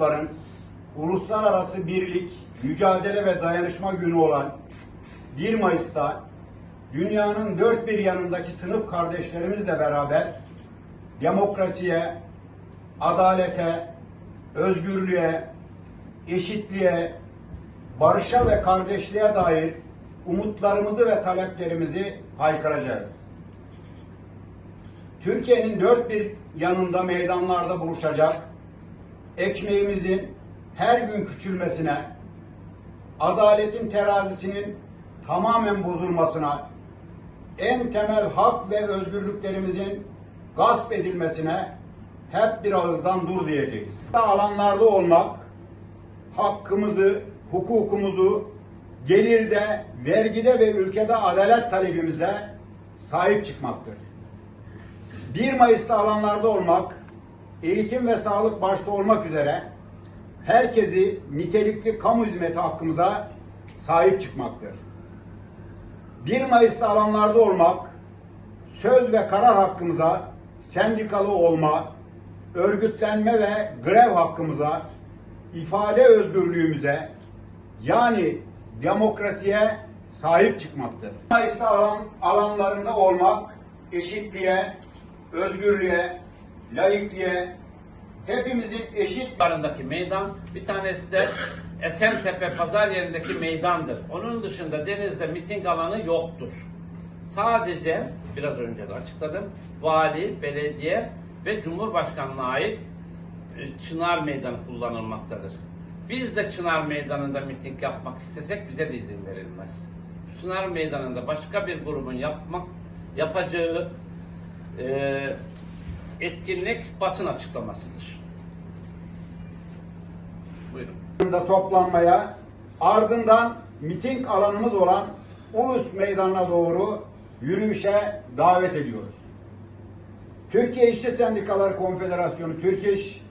sınıfların uluslararası birlik, mücadele ve dayanışma günü olan 1 Mayıs'ta dünyanın dört bir yanındaki sınıf kardeşlerimizle beraber demokrasiye, adalete, özgürlüğe, eşitliğe, barışa ve kardeşliğe dair umutlarımızı ve taleplerimizi haykıracağız. Türkiye'nin dört bir yanında meydanlarda buluşacak, ekmeğimizin her gün küçülmesine, adaletin terazisinin tamamen bozulmasına, en temel hak ve özgürlüklerimizin gasp edilmesine hep bir ağızdan dur diyeceğiz. Alanlarda olmak, hakkımızı, hukukumuzu, gelirde, vergide ve ülkede adalet talebimize sahip çıkmaktır. 1 Mayıs'ta alanlarda olmak, eğitim ve sağlık başta olmak üzere herkesi nitelikli kamu hizmeti hakkımıza sahip çıkmaktır. 1 Mayıs'ta alanlarda olmak, söz ve karar hakkımıza, sendikalı olma, örgütlenme ve grev hakkımıza, ifade özgürlüğümüze, yani demokrasiye sahip çıkmaktır. 1 Mayıs'ta alan, alanlarında olmak, eşitliğe, özgürlüğe, laikliğe, hepimizin eşit civarındaki meydan, bir tanesi de Esentepe pazar yerindeki meydandır. Onun dışında denizde miting alanı yoktur. Sadece biraz önce de açıkladım. Vali, belediye ve Cumhurbaşkanlığına ait e, Çınar Meydanı kullanılmaktadır. Biz de Çınar Meydanı'nda miting yapmak istesek bize de izin verilmez. Çınar Meydanı'nda başka bir grubun yapmak yapacağı e, etkinlik basın açıklamasıdır. Buyurun. toplanmaya, ardından miting alanımız olan Ulus Meydanı'na doğru yürüyüşe davet ediyoruz. Türkiye İşçi Sendikalar Konfederasyonu Türk İş,